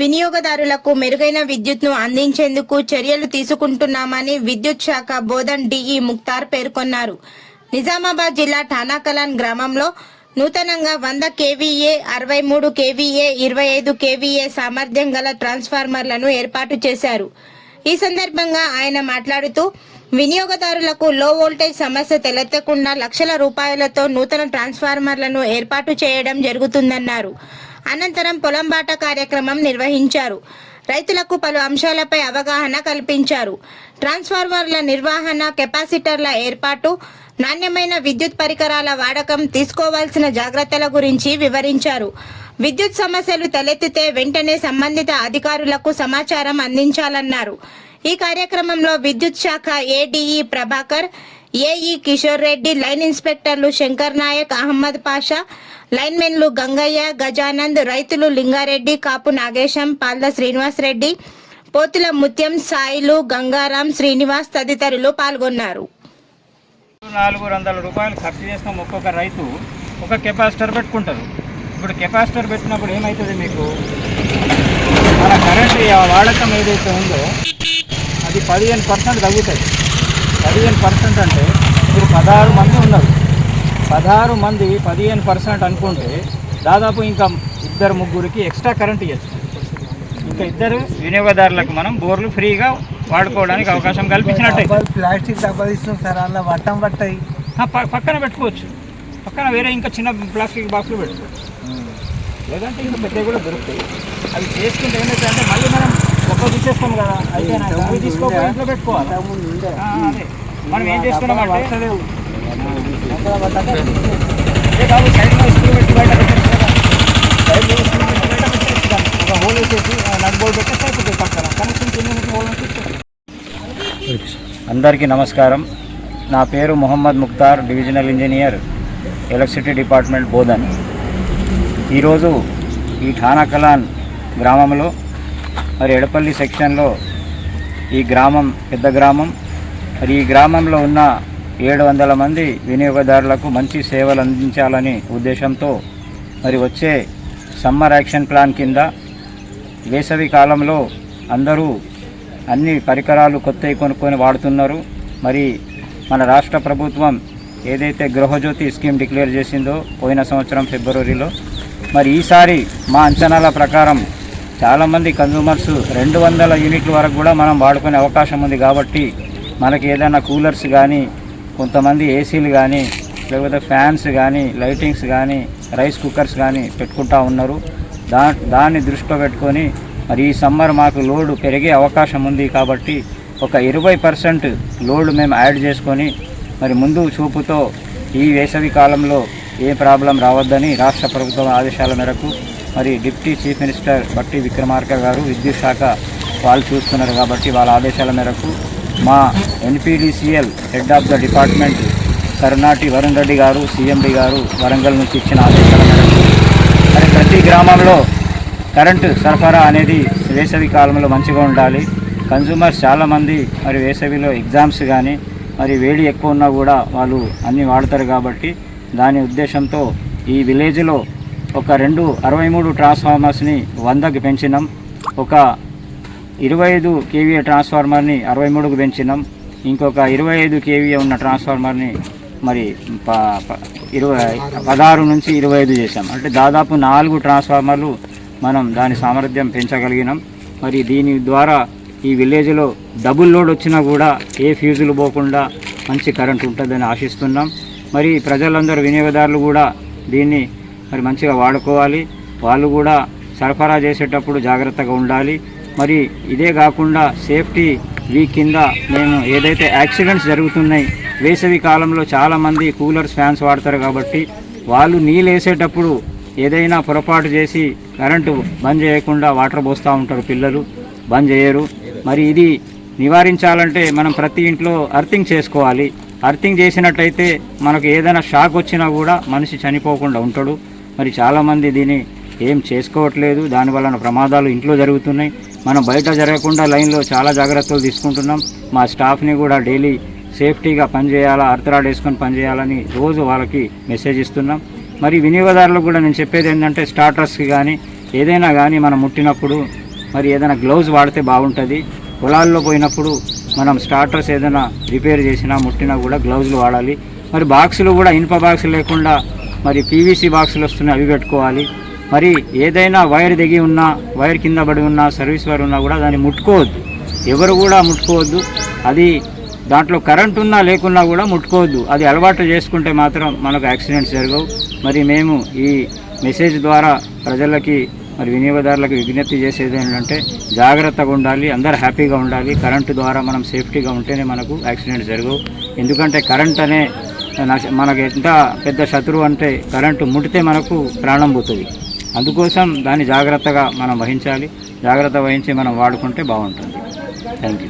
వినియోగదారులకు మెరుగైన విద్యుత్ను అందించేందుకు చర్యలు తీసుకుంటున్నామని విద్యుత్ శాఖ బోధన్ డిఈ ముక్తార్ పేర్కొన్నారు. నిజామాబాద్ జిల్లా ఠానాకలాన్ గ్రామంలో నూతనంగా వంద కేవీఏ అరవై మూడు కేవీఏ ఇరవై ఐదు కేవీఏ సామర్థ్యం గల ట్రాన్స్ఫార్మర్లను ఏర్పాటు చేశారు. ఈ సందర్భంగా ఆయన మాట్లాడుతూ వినియోగదారులకు లో వోల్టేజ్ సమస్య తలెత్తకుండా లక్షల రూపాయలతో నూతన ట్రాన్స్ఫార్మర్లను ఏర్పాటు చేయడం జరుగుతుందన్నారు. అనంతరం పొలం బాట కార్యక్రమం నిర్వహించారు. రైతులకు పలు అంశాలపై అవగాహన కల్పించారు. ట్రాన్స్ఫార్మర్ల నిర్వహణ కెపాసిటర్ల ఏర్పాటు నాణ్యమైన విద్యుత్ పరికరాల వాడకం తీసుకోవాల్సిన జాగ్రత్తల గురించి వివరించారు. విద్యుత్ సమస్యలు తలెత్తితే వెంటనే సంబంధిత అధికారులకు సమాచారం అందించాలన్నారు. ఈ కార్యక్రమంలో విద్యుత్ శాఖ ADE Prabhakar AE Kishore Reddy line ఇన్స్పెక్టర్లు Shankar Naik Ahmed Pasha లైన్మెన్లు గంగయ్య గజానంద్ రైతులు లింగారెడ్డి కాపు నాగేశం పాల్ద శ్రీనివాస్ రెడ్డి పోతుల ముత్యం సాయిలు గంగారాం శ్రీనివాస్ తదితరులు పాల్గొన్నారు. నాలుగు వందల రూపాయలు ఖర్చు చేసిన ఒక్కొక్క రైతు. ఒక కెపాసిటర్ పెట్టుకుంటారు. ఇప్పుడు కెపాసిటర్ పెట్టినప్పుడు ఏమవుతుంది మీకు? మన కరెంట్ వాడకం ఏదైతే ఉందో అది పదిహేను పర్సెంట్ తగ్గుతుంది పదిహేను పర్సెంట్ అంటే ఇప్పుడు పదహారు మంది ఉన్నారు. పదహారు మంది పదిహేను పర్సెంట్ అనుకుంటే దాదాపు ఇంకా ఇద్దరు ముగ్గురికి ఎక్స్ట్రా కరెంట్ ఇవ్వచ్చు. ఇంకా ఇద్దరు వినియోగదారులకు మనం బోర్లు ఫ్రీగా వాడుకోవడానికి అవకాశం కల్పించినట్టే. ప్లాస్టిక్ డబ్బాలు సార్ అలా వట్టం పట్టాయి. పక్కన పెట్టుకోవచ్చు. పక్కన వేరే ఇంకా చిన్న ప్లాస్టిక్ బాక్స్లో పెట్టుకోవచ్చు లేదంటే ఇంకా పెద్దవి కూడా దొరుకుతాయి. అవి చేసుకుంటే ఏంటంటే అంటే మళ్ళీ మనం తీసేస్తాం కదా. అయితే తీసుకోకపోయి ఇంట్లో పెట్టుకోవాలి? అదే. మనం ఏం చేస్తున్నాం అంటే పట్టలేవు. అక్కడ పట్టాక అదే బాబు సైడ్లో స్కూల్ పెట్టి బయట పెట్టచ్చు కదా. సైడ్లో స్కూల్ పెట్టి బయట పెట్టచ్చు దాన్ని. ఒక హోల్ వేసేసి నట్ బోర్డు పెట్టేసి అయిపోతుంది పక్కన కనెక్షన్ కింద హోల్ అందరికీ నమస్కారం. నా పేరు Mohammed Mukhtar divisional engineer electricity department Bodhan. ఈరోజు ఈ ఠానాకలాన్ గ్రామంలో మరి ఎడపల్లి సెక్షన్లో ఈ గ్రామం పెద్ద గ్రామం మరి ఈ గ్రామంలో ఉన్న ఏడు వందల మంది వినియోగదారులకు మంచి సేవలు అందించాలని ఉద్దేశంతో మరి వచ్చే సమ్మర్ యాక్షన్ ప్లాన్ కింద వేసవి కాలంలో అందరూ అన్ని పరికరాలు కొత్తవి కొనుక్కొని వాడుతున్నారు. మరి మన రాష్ట్ర ప్రభుత్వం ఏదైతే గృహజ్యోతి స్కీమ్ డిక్లేర్ చేసిందో పోయిన సంవత్సరం ఫిబ్రవరిలో మరి ఈసారి మా అంచనాల ప్రకారం చాలామంది కన్జ్యూమర్స్ రెండు వందల యూనిట్ల వరకు కూడా మనం వాడుకునే అవకాశం ఉంది కాబట్టి మనకి ఏదైనా కూలర్స్ కానీ కొంతమంది ఏసీలు కానీ లేకపోతే ఫ్యాన్స్ కానీ లైటింగ్స్ కానీ రైస్ కుక్కర్స్ కానీ పెట్టుకుంటా ఉన్నారు. దా దాన్ని దృష్టిలో పెట్టుకొని మరి ఈ సమ్మర్ మాకు లోడ్ పెరిగే అవకాశం ఉంది కాబట్టి ఒక ఇరవై పర్సెంట్ లోడ్ మేము యాడ్ చేసుకొని మరి ముందు చూపుతో ఈ వేసవి కాలంలో ఏ ప్రాబ్లం రావద్దని రాష్ట్ర ప్రభుత్వం ఆదేశాల మేరకు మరి డిప్యూటీ చీఫ్ మినిస్టర్ బట్టి విక్రమార్క గారు విద్యుత్ శాఖ వాళ్ళు చూస్తున్నారు కాబట్టి వాళ్ళ ఆదేశాల మేరకు మా NPDCL head of the department Karunati Varun Reddy గారు సీఎండి గారు వరంగల్ నుంచి ఇచ్చిన ఆదేశాల మేరకు. మరి ప్రతి గ్రామంలో కరెంటు సరఫరా అనేది వేసవి కాలంలో మంచిగా ఉండాలి. కన్జ్యూమర్స్ చాలామంది మరి వేసవిలో ఎగ్జామ్స్ కానీ మరి వేడి ఎక్కువ ఉన్నా కూడా వాళ్ళు అన్నీ వాడతారు కాబట్టి దాని ఉద్దేశంతో ఈ విలేజ్లో ఒక రెండు అరవై మూడు ట్రాన్స్ఫార్మర్స్ని వందకి పెంచినాం. ఒక ఇరవై ఐదు కేవీఏ ట్రాన్స్ఫార్మర్ని అరవై మూడుకు పెంచినాం. ఇంకొక ఇరవై ఐదు కేవీఏ ఉన్న ట్రాన్స్ఫార్మర్ని మరి ప ఇరవై పదహారు నుంచి ఇరవై ఐదు చేసాం అంటే దాదాపు నాలుగు ట్రాన్స్ఫార్మర్లు మనం దాని సామర్థ్యం పెంచగలిగినాం. మరి దీని ద్వారా ఈ విలేజ్లో డబుల్ లోడ్ వచ్చినా కూడా ఏ ఫ్యూజులు పోకుండా మంచి కరెంట్ ఉంటుందని ఆశిస్తున్నాం. మరి ప్రజలందరూ వినియోగదారులు కూడా దీన్ని మరి మంచిగా వాడుకోవాలి. వాళ్ళు కూడా సరఫరా చేసేటప్పుడు జాగ్రత్తగా ఉండాలి. మరి ఇదే కాకుండా సేఫ్టీ వీక్ కింద మేము ఏదైతే యాక్సిడెంట్స్ జరుగుతున్నాయి వేసవి కాలంలో చాలామంది కూలర్స్ ఫ్యాన్స్ వాడతారు కాబట్టి వాళ్ళు నీళ్ళు వేసేటప్పుడు ఏదైనా పొరపాటు చేసి కరెంటు బంద్ చేయకుండా వాటర్ పోస్తూ ఉంటారు పిల్లలు బంద్ చేయరు. మరి ఇది నివారించాలంటే మనం ప్రతి ఇంట్లో అర్థింగ్ చేసుకోవాలి. అర్థింగ్ చేసినట్టయితే మనకు ఏదైనా షాక్ వచ్చినా కూడా మనిషి చనిపోకుండా ఉంటాడు. మరి చాలామంది దీన్ని ఏం చేసుకోవట్లేదు. దానివలన ప్రమాదాలు ఇంట్లో జరుగుతున్నాయి. మనం బయట జరగకుండా లైన్లో చాలా జాగ్రత్తలు తీసుకుంటున్నాం. మా స్టాఫ్ని కూడా డైలీ సేఫ్టీగా పనిచేయాలా అర్థరాడ్ వేసుకొని పనిచేయాలని రోజు వాళ్ళకి మెసేజ్ ఇస్తున్నాం. మరి వినియోగదారులకు కూడా నేను చెప్పేది ఏంటంటే స్టార్టర్స్కి కానీ ఏదైనా కానీ మనం ముట్టినప్పుడు మరి ఏదైనా గ్లౌజ్ వాడితే బాగుంటుంది. పొలాల్లో పోయినప్పుడు మనం స్టార్టర్స్ ఏదైనా రిపేర్ చేసినా ముట్టినా కూడా గ్లౌజులు వాడాలి. మరి బాక్సులు కూడా ఇనుప బాక్స్ లేకుండా మరి పీవీసీ బాక్సులు వస్తున్నాయి అవి పెట్టుకోవాలి మరి ఏదైనా వైర్ దిగి ఉన్నా వైర్ కింద పడి ఉన్నా సర్వీస్ వైర్ ఉన్నా కూడా దాన్ని ముట్టుకోవద్దు. ఎవరు కూడా ముట్టుకోవద్దు. అది దాంట్లో కరెంట్ ఉన్నా లేకున్నా కూడా ముట్టుకోవద్దు. అది అలవాటు చేసుకుంటే మాత్రం మనకు యాక్సిడెంట్స్ జరగవు. మరి మేము ఈ మెసేజ్ ద్వారా ప్రజలకి మరి వినియోగదారులకు విజ్ఞప్తి చేసేది ఏంటంటే జాగ్రత్తగా ఉండాలి అందరు హ్యాపీగా ఉండాలి. కరెంటు ద్వారా మనం సేఫ్టీగా ఉంటేనే మనకు యాక్సిడెంట్ జరగవు. ఎందుకంటే కరెంట్ అనే మనకు ఎంత పెద్ద శత్రువు అంటే కరెంటు ముడితే మనకు ప్రాణం పోతుంది. అందుకోసం దాన్ని జాగ్రత్తగా మనం వహించాలి. జాగ్రత్త వహించి మనం వాడుకుంటే బాగుంటుంది. Thank you